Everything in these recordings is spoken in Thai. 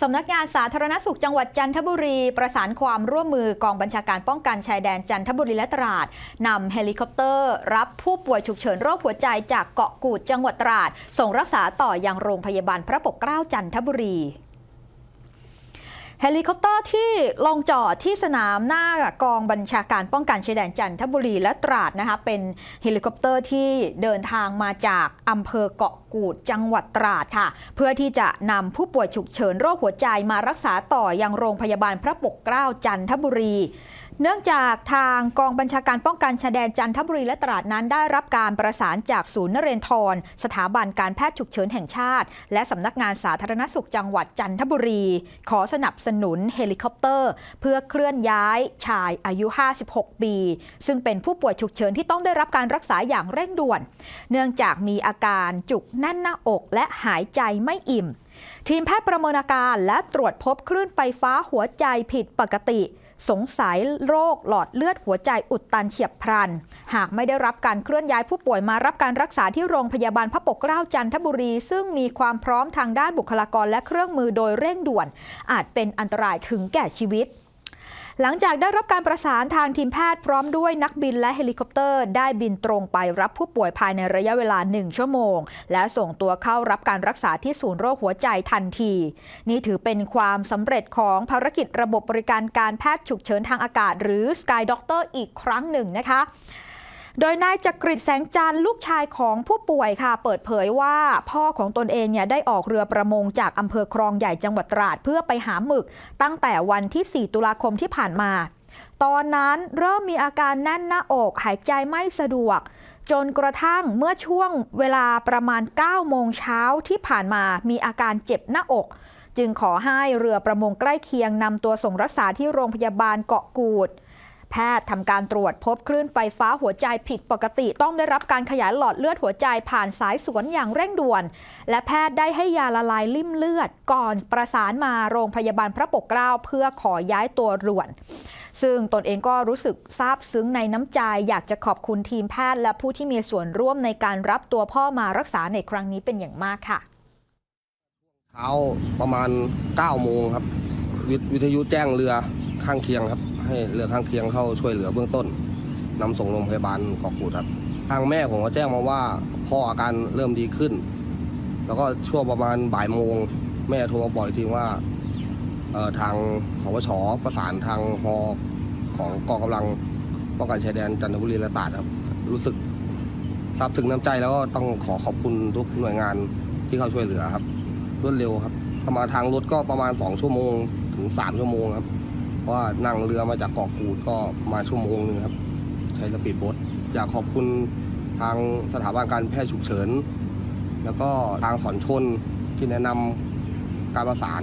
สำนักงานสาธารณสุขจังหวัดจันทบุรี ประสานความร่วมมือกองบัญชาการป้องกันชายแดนจันทบุรีและตราดนำเฮลิคอปเตอร์ รับผู้ป่วยฉุกเฉินโรคหัวใจจากเกาะกูดจังหวัดตราด ส่งรักษาต่อยังโรงพยาบาลพระปกเกล้าจันทบุรี เฮลิคอปเตอร์ที่ลงจอดที่สนามหน้ากองบัญชาการป้องกันชายแดนจันทบุรีและตราดนะคะเป็นเฮลิคอปเตอร์ที่เดินทางมาจากอำเภอเกาะกูดจังหวัดตราดค่ะ เพื่อที่จะนำผู้ป่วยฉุกเฉินโรคหัวใจมารักษาต่อยังโรงพยาบาลพระปกเกล้าจันทบุรี เนื่องจากทางกองบัญชาการป้องกันชายแดนจันทบุรีและตราดนั้นได้รับการประสานจากศูนย์นเรนทรสถาบันการแพทย์ฉุกเฉินแห่งชาติ และสำนักงานสาธารณสุขจังหวัดจันทบุรี ขอสนับสนุนเฮลิคอปเตอร์ เพื่อเคลื่อนย้ายชายอายุ 56 ปี ซึ่งเป็นผู้ป่วยฉุกเฉินที่ต้องได้รับการรักษาอย่างเร่งด่วน เนื่องจากมีอาการจุกแน่นหน้าอกและหายใจไม่อิ่ม ทีมแพทย์ประเมินอาการและตรวจพบคลื่นไฟฟ้าหัวใจผิดปกติ สงสัยโรคหลอดเลือดหัวใจอุดตันเฉียบพลัน หากไม่ได้รับการเคลื่อนย้ายผู้ป่วยมารับการรักษาที่โรงพยาบาลพระปกเกล้าจันทบุรี ซึ่งมีความพร้อมทางด้านบุคลากรและเครื่องมือโดยเร่งด่วน อาจเป็นอันตรายถึงแก่ชีวิต หลังจากได้รับการประสานทางทีมแพทย์พร้อมด้วยนักบินและเฮลิคอปเตอร์ ได้บินตรงไปรับผู้ป่วยภายในระยะเวลา 1 ชั่วโมง และส่งตัวเข้ารับการรักษาที่ศูนย์โรคหัวใจทันที นี่ถือเป็นความสำเร็จของภารกิจระบบบริการการแพทย์ฉุกเฉินทางอากาศ หรือ Sky Doctor อีกครั้งหนึ่งนะคะ โดยนายจักริดแสงจันทร์ลูกชายของผู้ป่วยค่ะ เปิดเผยว่าพ่อของตนเองเนี่ยได้ออกเรือประมงจากอำเภอครองใหญ่จังหวัดตราด เพื่อไปหาหมึก ตั้งแต่วันที่ 4 ตุลาคมที่ผ่านมา ตอนนั้นเริ่มมีอาการแน่นหน้าอกหายใจไม่สะดวก จนกระทั่งเมื่อช่วงเวลาประมาณ 9 โมงเช้าที่ผ่านมามีอาการเจ็บหน้าอกจึงขอให้เรือประมงใกล้เคียงนำตัวส่งรักษาที่โรงพยาบาลเกาะกูด แพทย์ทำการตรวจพบคลื่นไฟฟ้าหัวใจผิดปกติ ต้องได้รับการขยายหลอดเลือดหัวใจผ่านสายสวนอย่างเร่งด่วน และแพทย์ได้ให้ยาละลายลิ่มเลือด ก่อนประสานมาโรงพยาบาลพระปกเกล้าเพื่อขอย้ายตัวด่วนซึ่งตนเองก็รู้สึกซาบซึ้งในน้ำใจ อยากจะขอบคุณทีมแพทย์และผู้ที่มีส่วนร่วมในการรับตัวพ่อมารักษาในครั้งนี้เป็นอย่างมากค่ะเช้าประมาณ9โมงครับววิทยุแจ้งเรือข้างเคียงครับ ให้เรือข้างเคียงเข้าช่วยเหลือเบื้องต้นนำส่งโรงพยาบาลเกาะกูดครับ ทางแม่ผมก็แจ้งมาว่าพ่ออาการเริ่มดีขึ้น แล้วก็ช่วงประมาณบ่ายโมง แม่โทรมาบอกอีกทีว่าทางสวชประสานทางฮอของกองกำลังป้องกันชายแดนจันทบุรีและตราดครับ รู้สึกซาบซึ้งน้ำใจแล้วก็ต้องขอขอบคุณทุกหน่วยงานที่เข้าช่วยเหลือครับรวดเร็วครับถ้ามาทางรถก็ประมาณ 2 ชั่วโมงถึง 3 ชั่วโมงครับ เพราะว่านั่งเรือมาจากเกาะกูดก็มาชั่วโมงหนึงครับ ใช้สปีดโบ๊ทอยากขอบคุณทางสถาบันการแพทย์ฉุกเฉิน แล้วก็ทางสอนชนที่แนะนำการประสาน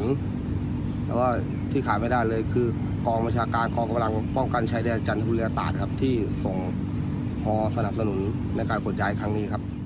แล้วก็ที่ขาดไม่ได้เลยคือกองบัญชาการกองกำลังป้องกันชายแดนจันทบุรีตาดครับ ที่ส่งฮอสนับสนุนในการขนย้ายครั้งนี้ครับ